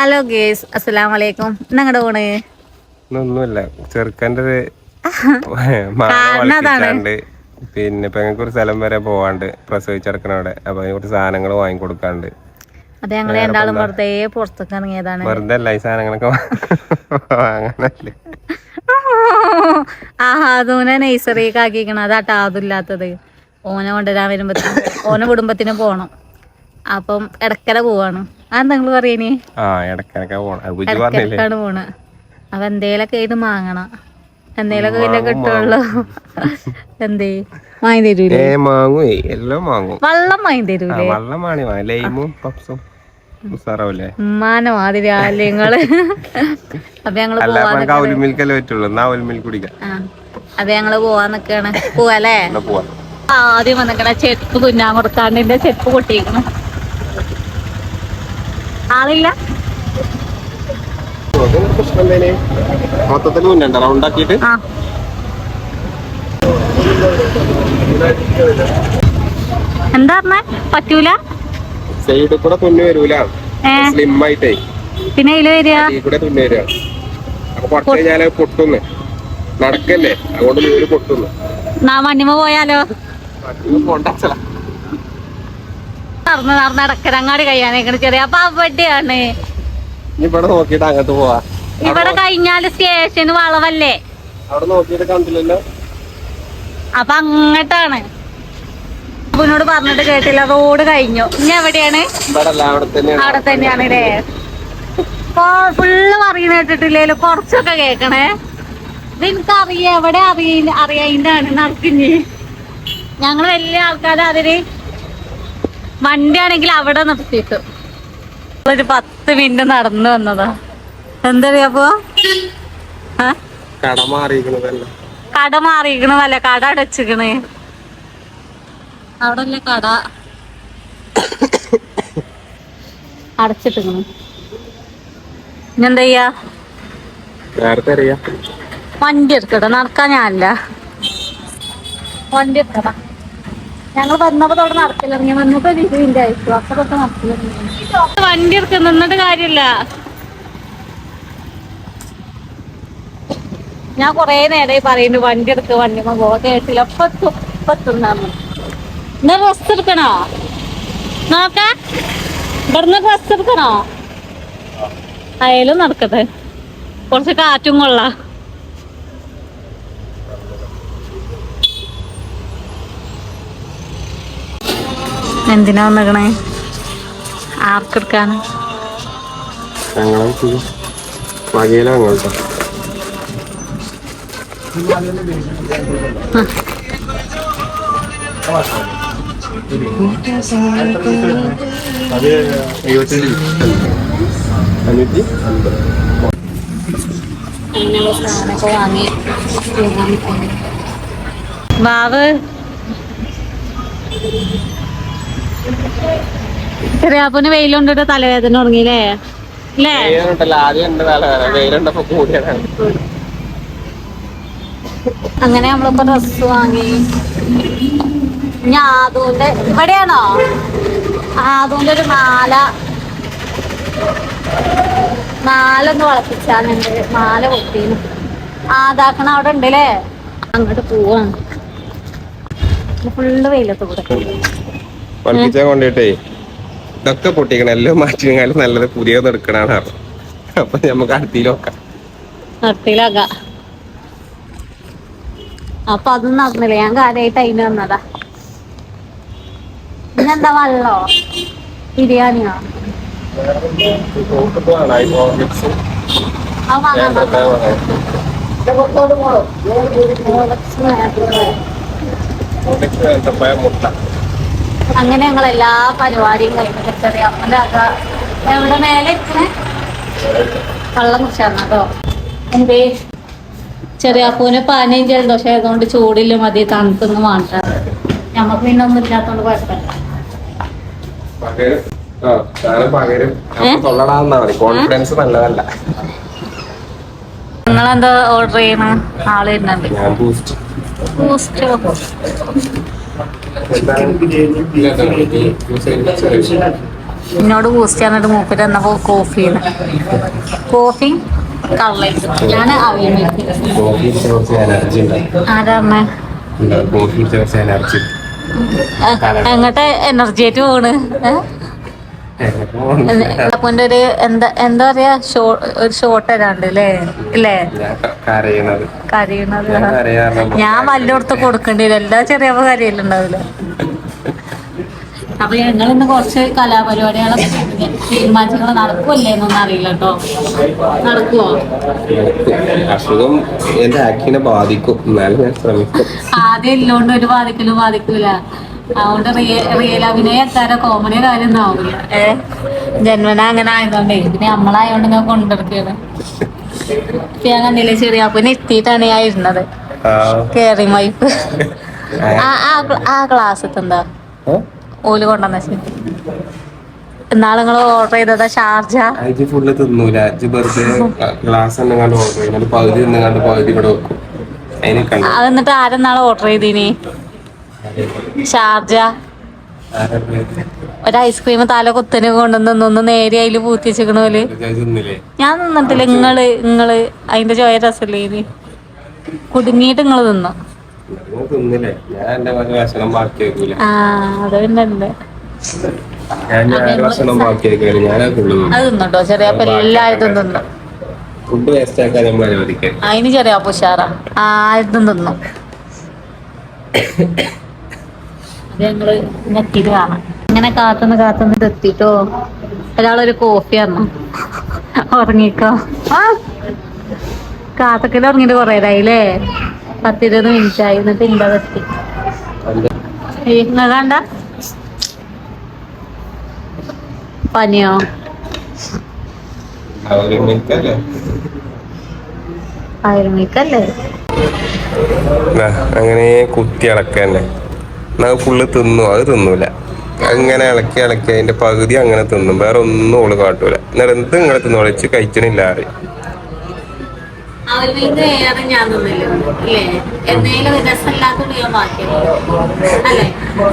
Hello guys അസ്സലാം വലൈക്കും ഞങ്ങളുടെ പോണ്? ഒന്നുമില്ല ചെറുക്കന്റെ ഒരു മാല പിന്നെ ഇപ്പൊ ഞങ്ങൾക്ക് ഒരു സ്ഥലം വരെ പോവാണ്ട് പ്രസവിച്ചെടുക്കണ അവിടെ. അപ്പൊ അതിന് കുറച്ച് സാധനങ്ങൾ വാങ്ങിക്കൊടുക്കാണ്ട്. അത് ഞങ്ങൾ രണ്ടാളും വെറുതെ പുറത്തേക്ക് ഇറങ്ങിയതാണ്. വെറുതെ അല്ല ഈ സാധനങ്ങളൊക്കെ വാങ്ങാനല്ലേ. ആഹാദൂനെ നഴ്സറിക്ക് ആക്കിക്കണം അതാട്ടാ അതില്ലാത്തത് ഓനെ കൊണ്ടുവരാൻ വരുമ്പോ ഓനെ കുടുംബത്തിന് പോണം. അപ്പം ഇടക്കര പോവാണ്. അതെന്താ പറയണേ? ആ ഇടയ്ക്കിടയ്ക്ക് പോണം. അപ്പൊ എന്തേലൊക്കെ ഇത് മാങ്ങണം. എന്തേലൊക്കെ കിട്ടുള്ളൂ എന്തേ? വാങ്ങി തരൂലേ? ഏ മാങ്ങുവേ എല്ലാം മാങ്ങും. വള്ളം വാങ്ങി ആ തരൂലേ വെള്ളം വാണി ലൈമും പപ്സും ഉമ്മാനെ മാതിരി അപ്പൊ ഞങ്ങൾ പോവാൻ അപ്പൊ ഞങ്ങൾ നിക്കാണ്. എന്നാ ആദ്യം വന്നിക്കണ ചെരുപ്പ് തുന്നാൻ കൊടുക്കാണ്ട് എന്റെ ചെരുപ്പ് പൊട്ടിയിരിക്കണം ആളില്ല. മൊത്തത്തിൽ മുന്നുണ്ട് എന്താ പറഞ്ഞേ? പറ്റൂല? സൈഡിൽ കൂടെ തുന്നി വരൂല. സ്ലിം ആയിട്ടേ. പിന്നെ ഇതിൽ വരിക? ഈ കൂടെ തുന്നി വരിക. അപ്പൊ കുറച്ച് കഴിഞ്ഞാൽ പൊട്ടുന്നു. നടക്കല്ലേ? അതുകൊണ്ട് നൂൽ പൊട്ടുന്നു. നാ മണ്ണിമ പോയാലോ? കൊണ്ടച്ചല നടന്ന് നടന്ന് അടക്കരങ്ങാടി കഴിയാനേക്കണ ചെറിയ അപ്പൊ അവിടെയാണ് ഇവിടെ നോക്കിട്ട് അങ്ങോട്ട് പോവാ. ഇവിടെ കഴിഞ്ഞാൽ സ്റ്റേഷന് വളവല്ലേ? അവിടെ നോക്കിയിട്ട് കണ്ടില്ലല്ലോ. അപ്പൊ അങ്ങട്ടാണ്. അപ്പനോട് പറഞ്ഞിട്ട് കേട്ടില്ല റോഡ് കഴിഞ്ഞു. ഇനി എവിടെയാണ്? അവിടെ തന്നെയാണ്. ഫുള്ള് പറയുന്ന കേട്ടിട്ടില്ലേലും? കൊറച്ചൊക്കെ കേക്കണേ. നിനക്ക് എനിക്കറിയാം. എവിടെ അറിയ അറിയാൻ നടക്കിഞ്ഞ് ഞങ്ങൾ വലിയ ആൾക്കാരെ. അതിൽ വണ്ടിയാണെങ്കിൽ അവിടെ നിർത്തിയിട്ടു. ഒരു പത്ത് മിനിറ്റ് നടന്നു വന്നതാ. എന്തറിയപ്പോ കട മാറിയിക്കണതല്ല കട അടച്ചിക്കണേ അവിടെ കട? അടച്ചിട്ടിക്കണ് ഇനി എന്താ ചെയ്യാ? നേരത്തെ അറിയാം. വണ്ടി എടുക്കട്ടെ നടക്കാൻ ഞാനില്ല. വണ്ടി എടുക്കട്ടെ ഞങ്ങൾ വന്നപ്പോ തൊട്ട് നടക്കിലിറങ്ങി വന്നപ്പോ ലിജുവിന്റെ ആയിരിക്കും അപ്പൊ തൊട്ട് നടത്തിലിറങ്ങി വണ്ടി എടുക്ക നിന്നിട്ട് കാര്യമില്ല. ഞാൻ കൊറേ നേരമായി പറയുന്നു വണ്ടി എടുക്ക വണ്ടി പോ കേട്ടില്ല. എന്നാ ഡ്രസ് എടുക്കണോ? നോക്ക. ഇവിടുന്ന് ഡ്രസ് എടുക്കണോ? അയാലും നടക്കട്ടെ. കുറച്ച് കാറ്റും കൊള്ളാം. എന്തിനാ വന്നിക്കണേ? ആർക്കെടുക്കാൻ ഞങ്ങളെ വകയില അഞ്ഞൂറ്റി ചെറിയാപ്പന് വെയിലുണ്ടിട്ട് തലവേദന തുടങ്ങിയില്ലേ? അല്ലേ അങ്ങനെ നമ്മളിപ്പോ ഡ്രസ് വാങ്ങി. ഞാൻ ആദൂന്റെ ഇവിടെയാണോ? ആദൂന്റെ ഒരു മാല. മാല ഒന്ന് വളപ്പിച്ചാന്നുണ്ട് മാല പൊട്ടീന് ആദാക്കണ അവിടെ ഉണ്ടല്ലേ? അങ്ങോട്ട് പോവാണ്. ഫുള്ള് വെയിലത്ത് കൂടെ. പഠിപ്പിച്ചാൻ കൊണ്ടിട്ടേ ഇതൊക്കെ പൊട്ടിക്കണം എല്ലാം മാറ്റിയാലും നല്ലത് പുതിയത് എടുക്കണാണ് പറഞ്ഞു. അപ്പൊ നമുക്ക് അടുത്തിൽ നോക്കാം. നിർത്തിയിലാക്ക അപ്പൊ അതൊന്നും നടന്നില്ല. ഞാൻ കാര്യമായിട്ട് അതിന് വന്നതാ. പിന്നെന്താ വള്ളോ? ബിരിയാണിയോ? അത് മുട്ട അങ്ങനെ ഞങ്ങൾ എല്ലാ പരിപാടിയും കഴിഞ്ഞിട്ട് ചെറിയ എവിടെ മേലെ ഇരിക്കണേ? വെള്ളം കുടിച്ചാർന്ന കേട്ടോ എന്തേ? ചെറിയ അപ്പൂന് പനിയും ജലദോഷം ആയതുകൊണ്ട് ചൂടില്ല മതി തണുത്തൊന്നും വേണ്ട. ഞമ്മക്ക് പിന്നെ ഒന്നും ഇല്ലാത്തോണ്ട് കുഴപ്പമില്ല. നിങ്ങളെന്താ ഓർഡർ ചെയ്യണ? ആൾ വരുന്നുണ്ട്. ഞാൻ ബൂസ്റ്റ് ബൂസ്റ്റ് എന്നോട് ബൂസ്റ്റ് എന്നിട്ട് മൂപ്പര് എന്നപ്പോ കോഫി കോഫി കള്ളേറ്റ് ഞാൻ അവിയലേക്ക് കോഫി എനർജി ഉണ്ടാവും. ആരാ അമ്മ? കോഫി കുറച്ച് എനർജി എങ്ങോട്ട് എനർജി ആയിട്ട് പോണ്? അപ്പന്റെ ഒരു എന്താ എന്താ പറയാ ഒരു ഷോട്ട് തരാണ്ട് അല്ലേ ഇല്ലേ ഞാൻ കരയണത് ഞാൻ വല്ലോടത്ത് കൊടുക്കേണ്ടി വരും. എല്ലാ ചെറിയ കരയിലുണ്ടാവില്ല. അപ്പൊ ഞങ്ങൾ ഇന്ന് കുറച്ച് കലാപരിപാടികളൊക്കെ തീരുമാനിച്ചങ്ങൾ നടക്കുമല്ലേ എന്നൊന്നും അറിയില്ല കേട്ടോ. നടക്കുവോ? അസുഖം എന്റെ ആക്കിനെ ബാധിക്കും. ആദ്യം ഇല്ലോണ്ട് ഒരു ബാധിക്കലും ബാധിക്കൂല. അതുകൊണ്ട് റിയ- റിയൽ അഭിനയക്കാരെ കോമഡി കാര്യം ഒന്നും ആവില്ല ഏ? ജന്മന അങ്ങനെ ആയതുകൊണ്ടേ പിന്നെ നമ്മളായോണ്ട് ഞാൻ കൊണ്ടെടുക്കുകയാണ് ഞാൻ കണ്ടില്ലേ ചെറിയ പിന്നെ എത്തിയിട്ടാണ് ഞാൻ ഇരുന്നത്. ആ, കേറി മൈപ്പ് ആ. ആ ആ ക്ലാസ് എന്താ? ഓൽ കൊണ്ടുവന്ന ശരി ഇന്നാൾ ഓർഡർ ചെയ്തതാ ഷാർജ? അജ് ഫുള്ള് തിന്നൂല. അജ് വെറുതെ ഗ്ലാസ് തന്നെ ഓർഡർ പകുതി പകുതി ഇവിടെ വെക്കും. അത് എന്നിട്ട് ആരെന്നാൾ ഓർഡർ ചെയ്തീനി? ഷാർജ. ഒരു ഐസ്ക്രീം തല കുത്തന് കൊണ്ടുവന്ന് ഒന്ന് നേരെ അതിൽ പൂത്തി പോലെ. ഞാൻ നിന്നിട്ടില്ല. ഇങ്ങൾ ഇങ്ങൾ അതിന്റെ ചോയ രസല്ലേ ഇനി കുടുങ്ങിയിട്ട് ഇങ്ങൾ തിന്നു ആ അത് പിന്നെ ഞാൻ ഞാൻ ഒരു ഭക്ഷണം ബാക്കി വെക്കില്ല അത് തിന്നുട്ടോ ചെറിയ അപ്പൊ എല്ലായിടത്തും തിന്നു ഫുഡ് വേസ്റ്റ് ആക്കാൻ നമ്മൾ അതിന് ചെറിയ അപ്പൊ ഉഷാറാ ആയിരത്തും തിന്നു. ഞങ്ങൾ നെറ്റിട്ട് കാണാം. ഇങ്ങനെ കാത്തുനിന്ന് കാത്തുനിന്ന് എത്തിട്ടോ. ഒരാളൊരു കോഫി തന്നു. ഉറങ്ങിക്കോ. ആ. കാത്തക്കൽ ഉറങ്ങിട്ട് കൊറേ ആയില്ലേ പത്തിരുപത് മിനിറ്റ് ആയി എന്നിട്ട് ഇമ്പത് എത്തി. കണ്ട? പനിയോ? അങ്ങനെ കുത്തി ഇളക്കന്നെ എന്നാ ഫുള്ള് തിന്നു അത് തിന്നൂല. അങ്ങനെ ഇളക്കി ഇളക്കി അതിന്റെ പകുതി അങ്ങനെ തിന്നും. വേറെ ഒന്നും ഓൾ കാട്ടൂല. എന്നിട്ട് എന്ത് ഇങ്ങനെ തിന്നോളിച്ച് കഴിച്ചണില്ല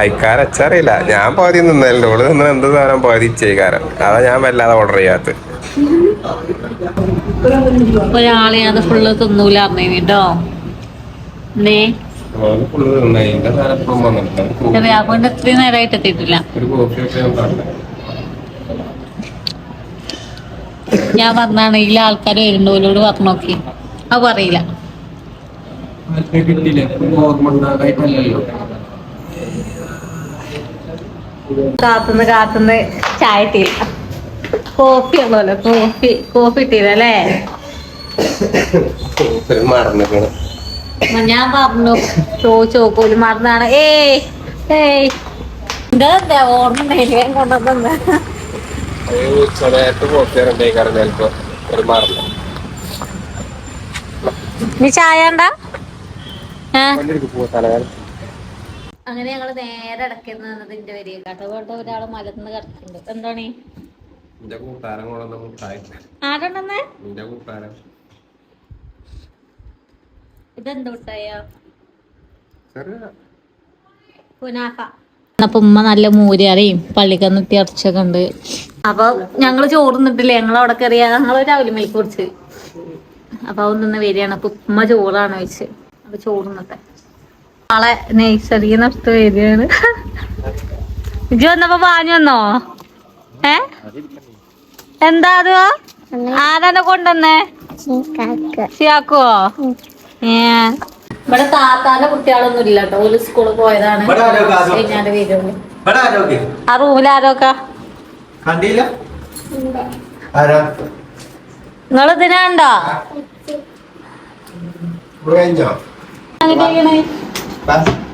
അയക്കാരച്ചറിയില്ല ഞാൻ പകുതി നിന്നല്ലോ ഓൾ തിന്ന എന്ത് സാധനം പകുതി ചെയ്കാരം അതാ ഞാൻ വല്ലാതെ ഓർഡർ ചെയ്യാത്ത ഒരാളെ അത് ഫുള്ള് തിന്നൂല. അറിഞ്ഞു കേട്ടോ കൊണ്ട് ഇത്രയും നേരമായിട്ട് എത്തിയിട്ടില്ല. ഒരു കോഫി ഒക്കെ ഞാൻ പറഞ്ഞു ഞാൻ പറഞ്ഞാണെങ്കിൽ ആൾക്കാർ വരുന്നവരോട് പറഞ്ഞു നോക്കി. അത് പറയില്ല. കാത്തുന്ന് കാത്തുന്ന് ചായ ഇട്ടില്ല കോഫി ഉള്ളല്ലോ കോഫി കോഫി ഇട്ടില്ല അല്ലേ? ഞാൻ പറഞ്ഞു ചോദിച്ചു നോക്കൂൽ മറന്നാണ് ഏയ് ഏയ്. എന്താ ഓർമ്മ ഉണ്ടായില്ലേ കൊണ്ടുവന്നെ നീ ചായണ്ട അങ്ങനെ ഞങ്ങൾ നേരെ ഇടയ്ക്കുന്ന നിന്നതിന്റെ വരിക കേട്ടോ ഇവിടെ ഒരാൾ മലന്ന് കിടക്കുന്നുണ്ട്. എന്താണ്? എന്റെ ആരുണ്ടെന്നേ എന്റെ കൂട്ടാരം. ഇതെന്ത് കുനാഫ അപ്പൊ ഉമ്മ നല്ല മൂരിയാറയും പള്ളിക്കന്നിട്ടി ഇറച്ചൊക്കെ ഉണ്ട്. അപ്പൊ ഞങ്ങൾ ചോറുന്നിട്ടില്ലേ ഞങ്ങൾ അവിടെ കയറിയ ഞങ്ങൾ രാവിലെ മേൽ കുടിച്ച്. അപ്പൊ നിന്ന് വരികയാണ്. അപ്പൊ ഉമ്മ ചോറാണ് വെച്ച് അപ്പൊ ചോറുന്നിട്ടെ നാളെ നെയ്സറിയ നടത്ത് വരികയാണ്. ഇജ് വന്നപ്പോ പാഞ്ഞു വന്നോ? ഏ? എന്താ അത്? ആരാനെ കൊണ്ടുവന്നേ? സിയാക്കുവോ ഏ ഇവിടെ താത്താന്റെ കുട്ടികളൊന്നും ഇല്ല കേട്ടോ. ഒരു സ്കൂളിൽ പോയതാണ്? കഴിഞ്ഞാൽ വരുള്ളൂ ആ റൂമിൽ ആരൊക്കെ കണ്ടില്ല? നിങ്ങൾ ഇതിനാണ്ടോ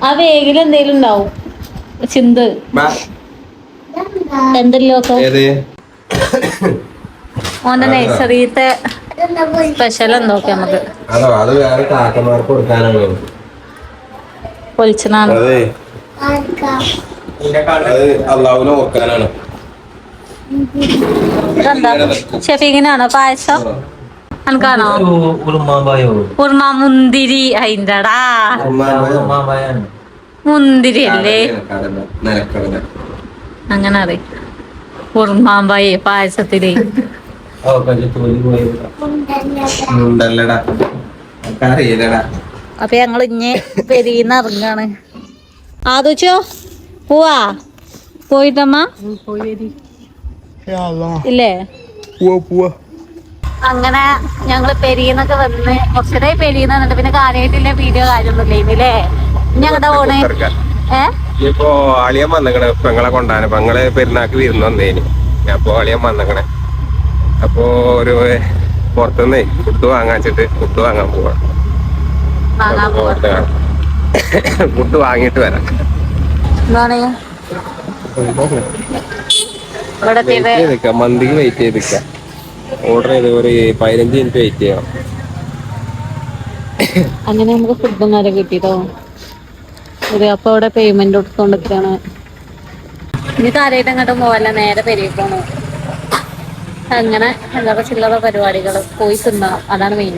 ആ വേഗിൽ എന്തേലും ഉണ്ടാവും. ചിന്ത്. എന്തല്ലോ ഓന്റെ നഴ്സറിത്തെ സ്പെഷ്യൽ എന്തൊക്കെ നമുക്ക്. അതോ അത് വേറെ കാക്കമാർക്ക് കൊടുക്കാനാണ്? പൊളിച്ചനാണ് അതെ അത് അള്ളാവിനെ ഓർക്കാനാണ് ഷെഫീങ്ങിനാണോ പായസം? അനക്കാണോ? ഉർമാ മുന്തിരി ഉറുമാമ്പായാണ് മുന്തിരി അല്ലേ? അങ്ങനെ അറിയാം ഉറുമാമ്പായി പായസത്തിൽ. ഉണ്ടല്ലടാ അറിയില്ലടാ അപ്പൊ ഞങ്ങൾ ഇഞ്ഞ് പെരീന്ന് ഇറങ്ങാണ്. ആദോച്ചോ പോവാ? പോയിട്ടമ്മ? ഇല്ലേ? പോവാ പോവാ അങ്ങനെ ഞങ്ങൾ പെരീന്നൊക്കെ വന്ന് കുറച്ചേ പെരീന്ന് വന്നിട്ട് പിന്നെ കാര്യമായിട്ടില്ല വീഡിയോ കാര്യമൊന്നുമില്ല ഇല്ലേ ഇനി ഓണ് ഇപ്പൊ അളിയൻ വന്നേക്കണേ പെങ്ങളെ കൊണ്ടാണ് പെങ്ങളെ പെരുന്നാക്ക് വിരുന്ന് വന്നേന്. അപ്പൊ അളിയൻ വന്നേക്കണേ. അപ്പൊ ഒരു പുറത്തുനിന്നേ ഫുഡ് വാങ്ങാച്ചിട്ട് ഫുഡ് വാങ്ങാൻ പോവാ. ഫുഡ് വാങ്ങിട്ട് വരാം. മന്തിക്ക് വെയിറ്റ് ചെയ്ത് ഓർഡർ ചെയ്ത് ഒരു പതിനഞ്ച് മിനിറ്റ് വെയിറ്റ് ചെയ്യാം അങ്ങനെ നമുക്ക് ഫുഡും നേരെ കിട്ടിയതോ ഒരു അപ്പൊ അവിടെ പേയ്മെന്റ് കൊടുത്തോണ്ടിരിക്കാണ്. ഇനി കാര്യമായിട്ട് അങ്ങോട്ട് പോവല്ല നേരെ പെരുകി അങ്ങനെ എന്താ ചില്ലറ പരിപാടികൾ പോയി തിന്നണം. അതാണ് മെയിൻ